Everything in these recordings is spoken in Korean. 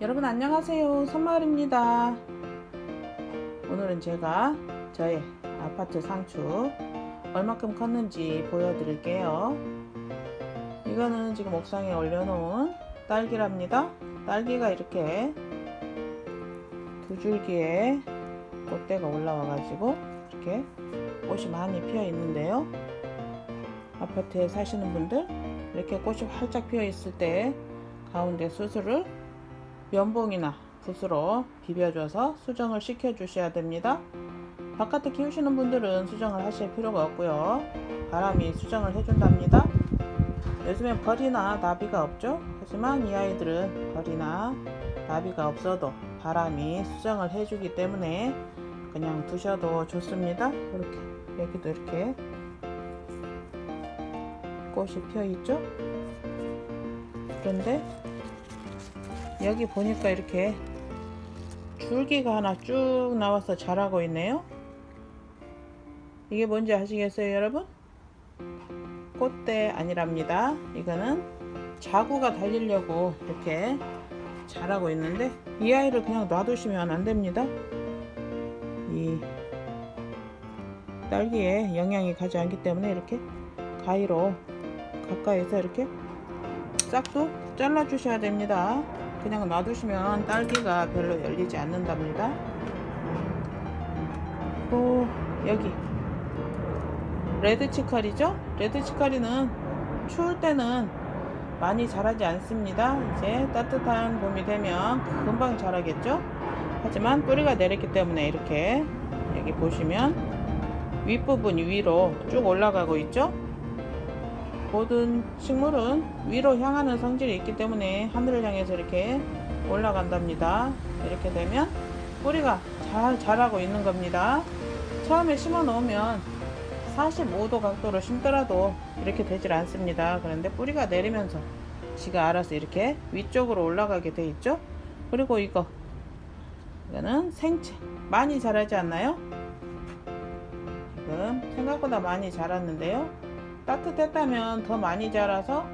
여러분 안녕하세요. 선마을입니다. 오늘은 제가 저의 아파트 상추 얼마큼 컸는지 보여드릴게요. 이거는 지금 옥상에 올려놓은 딸기랍니다. 딸기가 이렇게 두 줄기에 꽃대가 올라와 가지고 이렇게 꽃이 많이 피어 있는데요. 아파트에 사시는 분들 이렇게 꽃이 활짝 피어 있을 때 가운데 수술을 면봉이나 붓으로 비벼줘서 수정을 시켜 주셔야 됩니다. 바깥에 키우시는 분들은 수정을 하실 필요가 없고요. 바람이 수정을 해준답니다. 요즘엔 벌이나 나비가 없죠? 하지만 이 아이들은 벌이나 나비가 없어도 바람이 수정을 해주기 때문에 그냥 두셔도 좋습니다. 이렇게 여기도 이렇게 꽃이 피어 있죠? 그런데 여기 보니까 이렇게 줄기가 하나 쭉 나와서 자라고 있네요. 이게 뭔지 아시겠어요, 여러분? 꽃대 아니랍니다. 이거는 자구가 달리려고 이렇게 자라고 있는데 이 아이를 그냥 놔두시면 안 됩니다. 이 딸기에 영향이 가지 않기 때문에 이렇게 가위로 가까이서 이렇게 싹도 잘라 주셔야 됩니다. 그냥 놔두시면 딸기가 별로 열리지 않는답니다. 또 여기 레드 치카리죠? 레드 치카리는 추울 때는 많이 자라지 않습니다. 이제 따뜻한 봄이 되면 금방 자라겠죠? 하지만 뿌리가 내렸기 때문에 이렇게 여기 보시면 윗부분 위로 쭉 올라가고 있죠? 모든 식물은 위로 향하는 성질이 있기 때문에 하늘을 향해서 이렇게 올라간답니다. 이렇게 되면 뿌리가 잘 자라고 있는 겁니다. 처음에 심어 놓으면 45도 각도로 심더라도 이렇게 되질 않습니다. 그런데 뿌리가 내리면서 지가 알아서 이렇게 위쪽으로 올라가게 돼 있죠. 그리고 이거 이거는 생채 많이 자라지 않나요? 지금 생각보다 많이 자랐는데요. 따뜻했다면 더 많이 자라서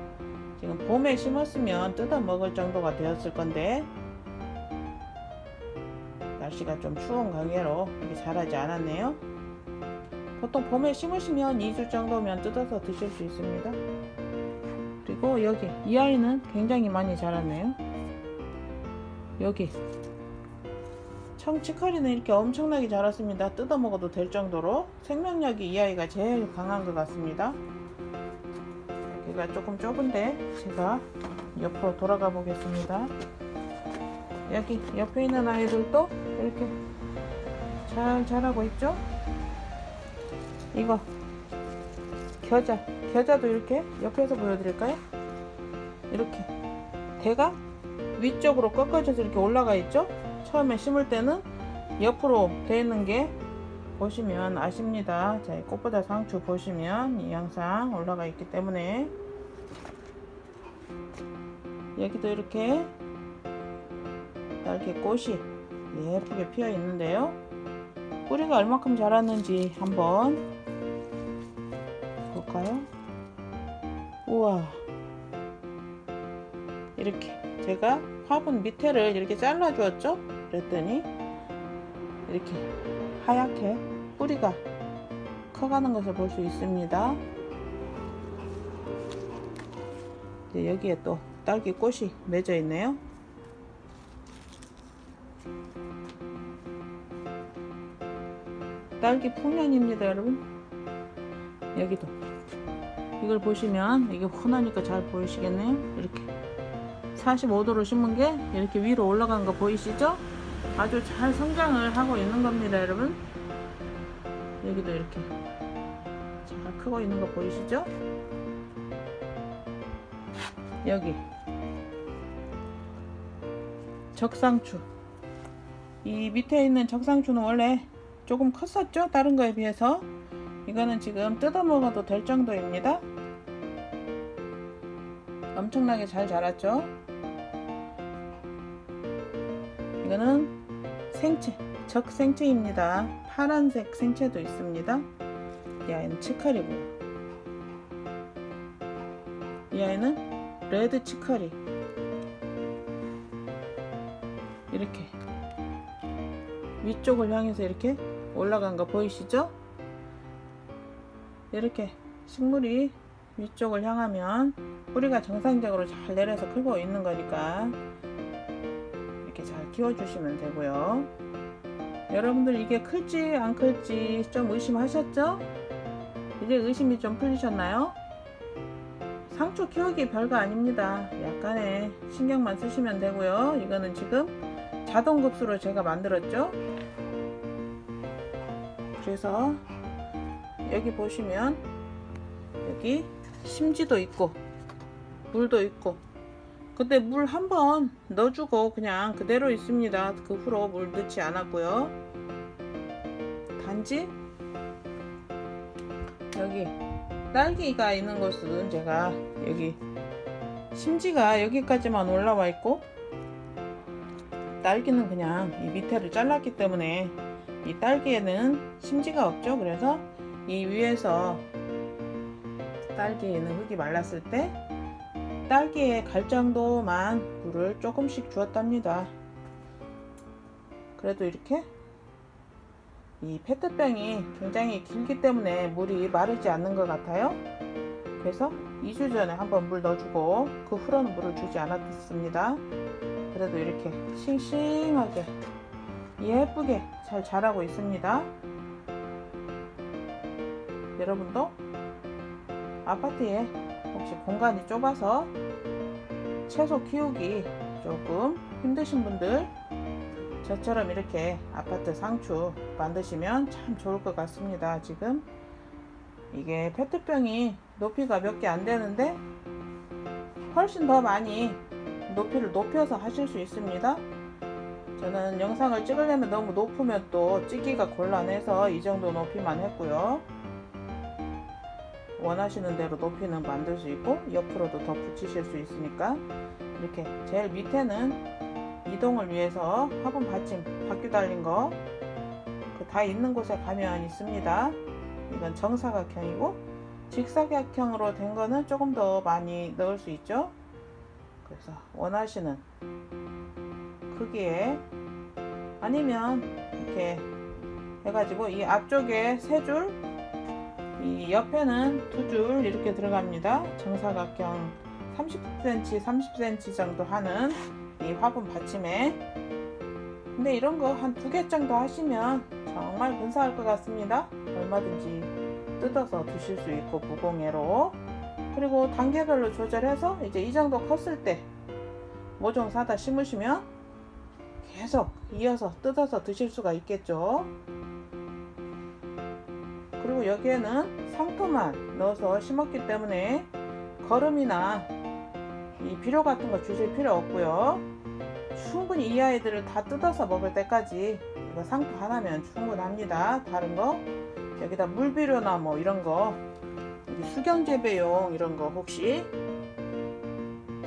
지금 봄에 심었으면 뜯어 먹을 정도가 되었을 건데 날씨가 좀 추운 관계로 이렇게 자라지 않았네요. 보통 봄에 심으시면 2주 정도면 뜯어서 드실 수 있습니다. 그리고 여기 이 아이는 굉장히 많이 자랐네요. 여기 청치커리는 이렇게 엄청나게 자랐습니다. 뜯어 먹어도 될 정도로 생명력이 이 아이가 제일 강한 것 같습니다. 여기가 조금 좁은데 제가 옆으로 돌아가 보겠습니다. 여기 옆에 있는 아이들도 이렇게 잘 자라고 있죠? 이거 겨자 겨자도 이렇게 옆에서 보여드릴까요? 이렇게 대가 위쪽으로 꺾어져서 이렇게 올라가 있죠? 처음에 심을 때는 옆으로 돼 있는 게 보시면 아십니다. 자, 이 꽃보다 상추 보시면 이 양상 올라가 있기 때문에 여기도 이렇게 딸기 꽃이 예쁘게 피어 있는데요. 뿌리가 얼마큼 자랐는지 한번 볼까요? 우와. 이렇게 제가 화분 밑에를 이렇게 잘라 주었죠? 그랬더니 이렇게 하얗게 뿌리가 커가는 것을 볼 수 있습니다. 여기에 또 딸기 꽃이 맺어 있네요. 딸기 풍년입니다, 여러분. 여기도 이걸 보시면 이게 흔하니까 잘 보이시겠네요. 이렇게 45도로 심은 게 이렇게 위로 올라간 거 보이시죠? 아주 잘 성장을 하고 있는 겁니다, 여러분. 여기도 이렇게 잘 크고 있는 거 보이시죠? 여기 적상추. 이 밑에 있는 적상추는 원래 조금 컸었죠? 다른 거에 비해서. 이거는 지금 뜯어 먹어도 될 정도입니다. 엄청나게 잘 자랐죠? 이거는 생채, 적생채입니다. 파란색 생채도 있습니다. 이 아이는 치카리고요. 이 아이는 레드 치카리. 이렇게 위쪽을 향해서 이렇게 올라간 거 보이시죠? 이렇게 식물이 위쪽을 향하면 뿌리가 정상적으로 잘 내려서 크고 있는 거니까 이렇게 잘 키워주시면 되고요. 여러분들 이게 클지 안 클지 좀 의심하셨죠? 이제 의심이 좀 풀리셨나요? 상추 키우기 별거 아닙니다. 약간의 신경만 쓰시면 되고요. 이거는 지금 자동 급수로 제가 만들었죠. 그래서 여기 보시면 여기 심지도 있고 물도 있고 근데 물 한 번 넣어주고 그냥 그대로 있습니다. 그 후로 물 넣지 않았고요. 단지 여기 딸기가 있는 곳은 제가 여기 심지가 여기까지만 올라와 있고 딸기는 그냥 이 밑에를 잘랐기 때문에 이 딸기에는 심지가 없죠. 그래서 이 위에서 딸기에는 흙이 말랐을 때 딸기에 갈 정도만 물을 조금씩 주었답니다. 그래도 이렇게 이 페트병이 굉장히 길기 때문에 물이 마르지 않는 것 같아요. 그래서 2주 전에 한번 물 넣어주고 그 후로는 물을 주지 않았습니다. 그래도 이렇게 싱싱하게 예쁘게 잘 자라고 있습니다. 여러분도 아파트에 혹시 공간이 좁아서 채소 키우기 조금 힘드신 분들 저처럼 이렇게 아파트 상추 만드시면 참 좋을 것 같습니다. 지금 이게 페트병이 높이가 몇 개 안 되는데 훨씬 더 많이 높이를 높여서 하실 수 있습니다. 저는 영상을 찍으려면 너무 높으면 또 찍기가 곤란해서 이 정도 높이만 했고요. 원하시는 대로 높이는 만들 수 있고 옆으로도 더 붙이실 수 있으니까 이렇게 제일 밑에는 이동을 위해서 화분 받침 바퀴 달린 거그다 있는 곳에 가면 있습니다. 이건 정사각형이고 직사각형으로 된 거는 조금 더 많이 넣을 수 있죠. 그래서 원하시는 크기에 아니면 이렇게 해가지고 이 앞쪽에 세 줄, 이 옆에는 두 줄 이렇게 들어갑니다. 정사각형 30cm, 30cm 정도 하는 이 화분 받침에 근데 이런 거 한 두 개 정도 하시면 정말 근사할 것 같습니다. 얼마든지 뜯어서 드실 수 있고 무공해로 그리고 단계별로 조절해서 이제 이 정도 컸을 때 모종 사다 심으시면 계속 이어서 뜯어서 드실 수가 있겠죠. 그리고 여기에는 상토만 넣어서 심었기 때문에 거름이나 이 비료 같은 거 주실 필요 없고요. 충분히 이 아이들을 다 뜯어서 먹을 때까지 이거 상토 하나면 충분합니다. 다른 거 여기다 물비료나 뭐 이런 거 수경 재배용 이런 거 혹시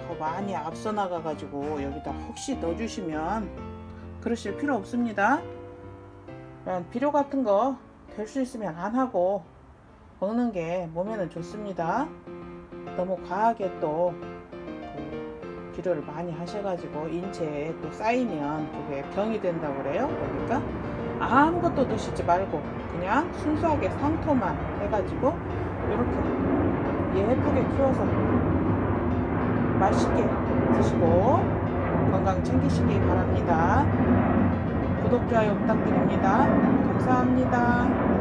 더 많이 앞서 나가 가지고 여기다 혹시 넣어주시면 그러실 필요 없습니다. 비료 같은 거 될 수 있으면 안 하고 먹는 게 몸에는 좋습니다. 너무 과하게 또 그 비료를 많이 하셔가지고 인체에 또 쌓이면 그게 병이 된다고 그래요. 그러니까 아무것도 드시지 말고 그냥 순수하게 상토만 해가지고 이렇게 예쁘게 키워서 맛있게 드시고 건강 챙기시기 바랍니다. 구독, 좋아요 부탁드립니다. 감사합니다.